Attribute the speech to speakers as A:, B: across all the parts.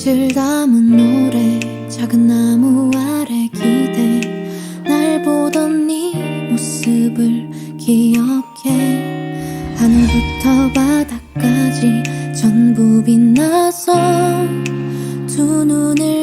A: 질 담은 노래 작은 나무 아래 기대. 날 보던 네 모습을 기억해. 하늘부터 바닥까지 전부 빛나서 두 눈을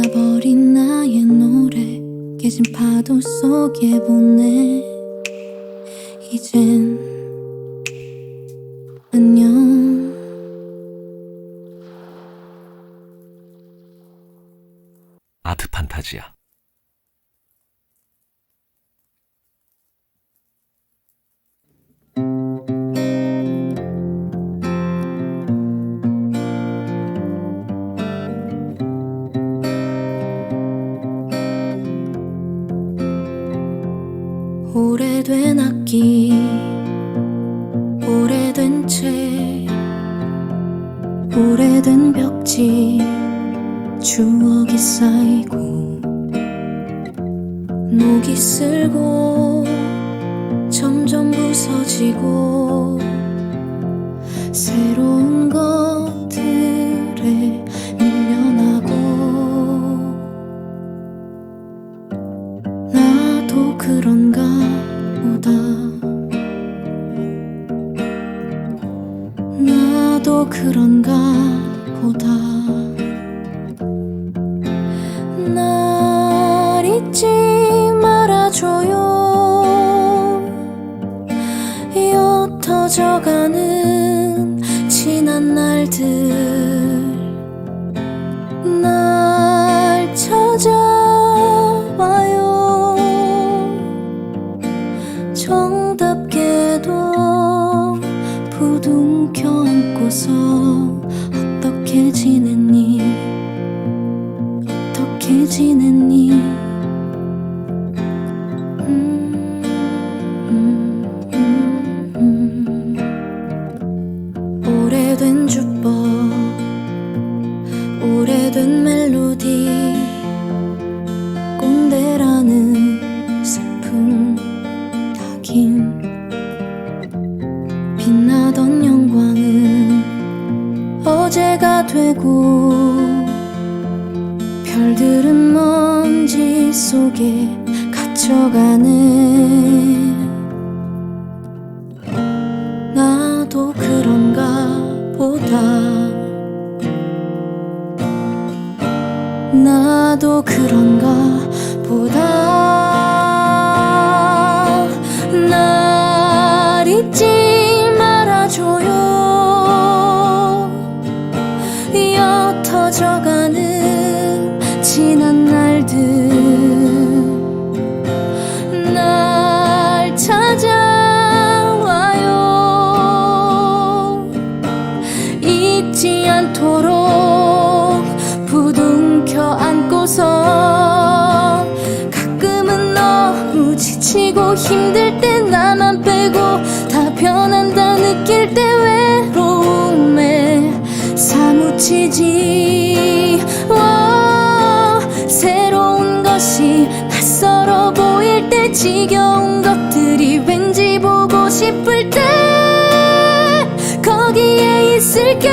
A: 떠나버린 나의 노래. 깨진 파도 속에 보내. 이젠 안녕.
B: 아트 판타지야
A: 오래된 악기 오래된 채 오래된 벽지 추억이 쌓이고 녹이 쓸고 점점 부서지고 새로운 것 나도 그런가 보다. 떨어지는 이 스쳐가는 나도 그런가 보다. 나도 그런가 보다. 힘들 때 나만 빼고 다 변한다 느낄 때 외로움에 사무치지. 오, 새로운 것이 낯설어 보일 때 지겨운 것들이 왠지 보고 싶을 때 거기에 있을게.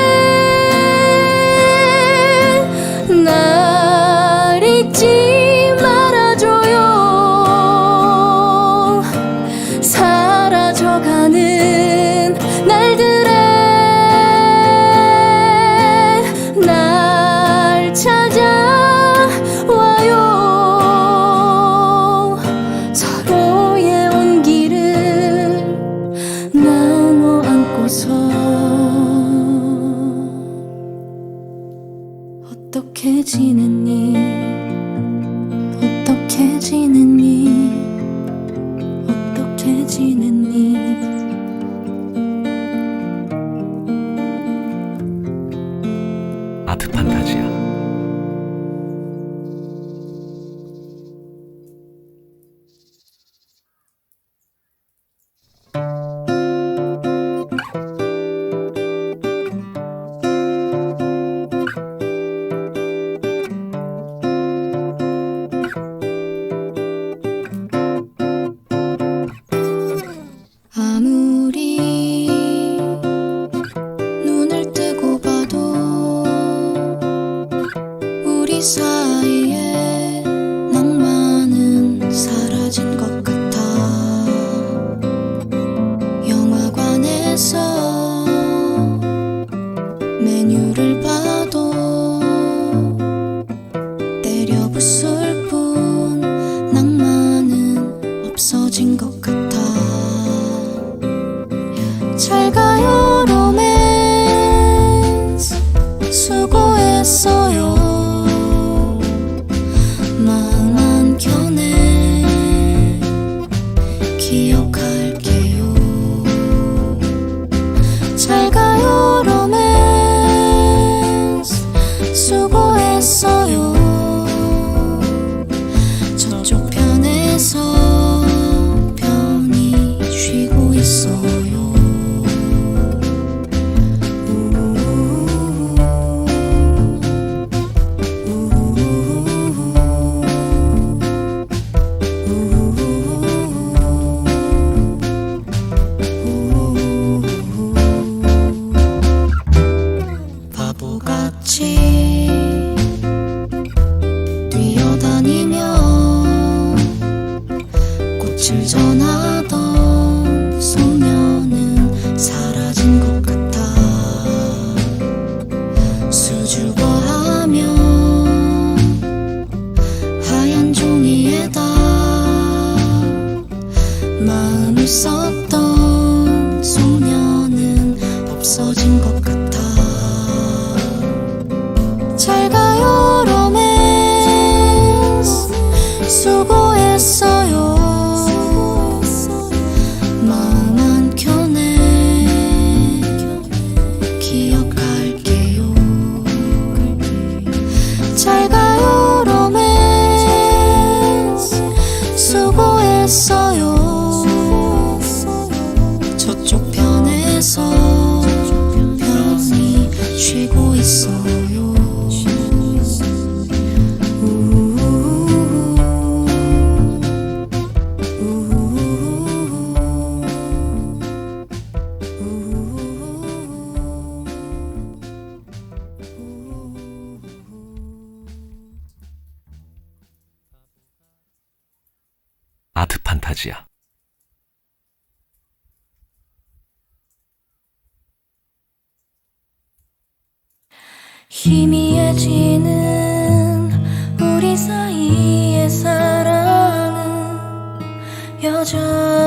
A: 마음을 썼던 소녀는 없어진 것 같아. 느껴지는 우리 사이의 사랑은 여전히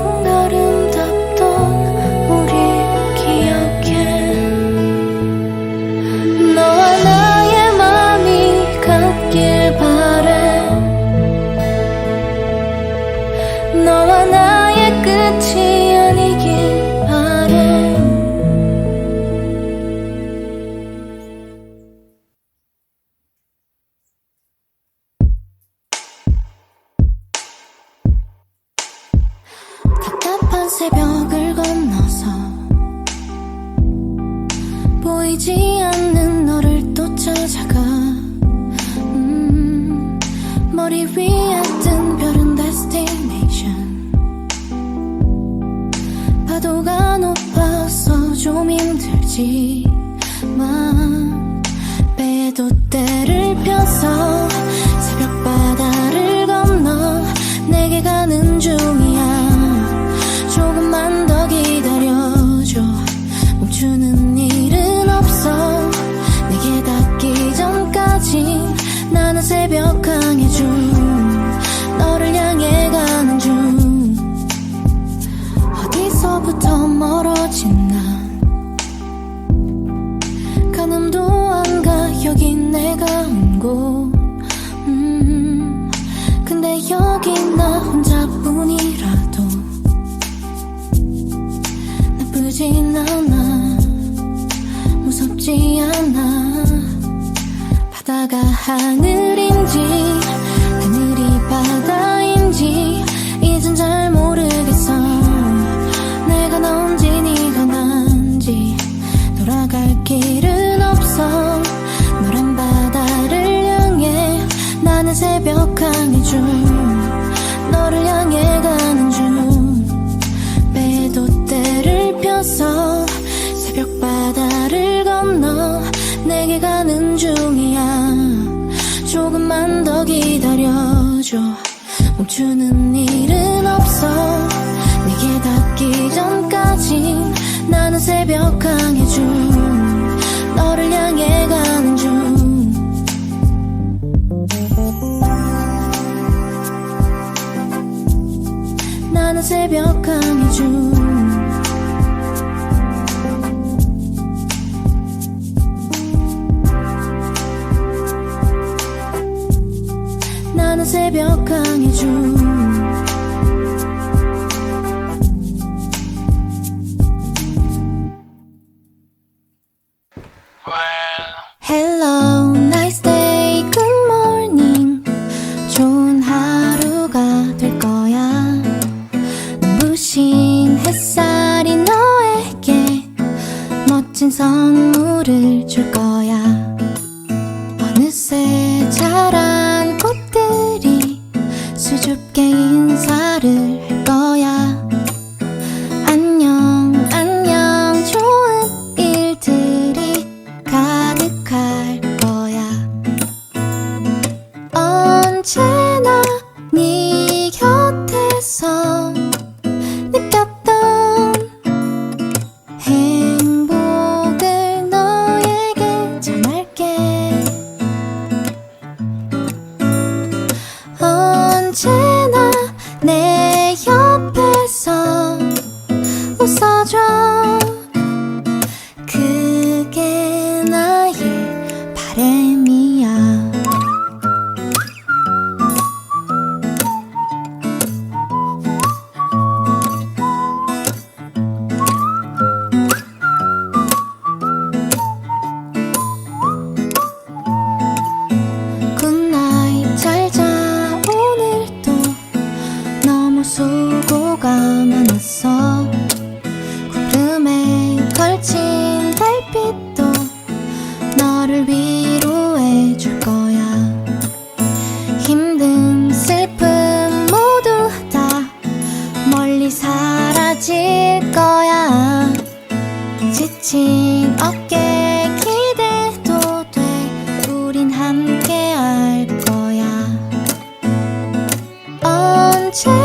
A: 가장 아 보이지 않는 너를 또 찾아가. 음, 머리 위에 뜬 별은 destination. 파도가 높아서 좀 힘들지 나는 새벽 항해 중 너를 향해 가는 중. 어디서부터 멀어진 난 가늠도 안 가 여기 내가 온곳. 음, 근데 여기 나 혼자뿐이라도 나쁘진 않아. 무섭지 않아 바다가 하늘인지 하늘이 바다인지 이젠 잘 모르겠어. 내가 넌지 네가 난지 돌아갈 길은 없어. 노란 바다를 향해 나는 새벽 항해 중 멈추는 일은 없어. 내게 닿기 전까지 나는 새벽 항해 중 너를 향해 가는 중. 나는 새벽 항해 중 새벽 항해 중 牵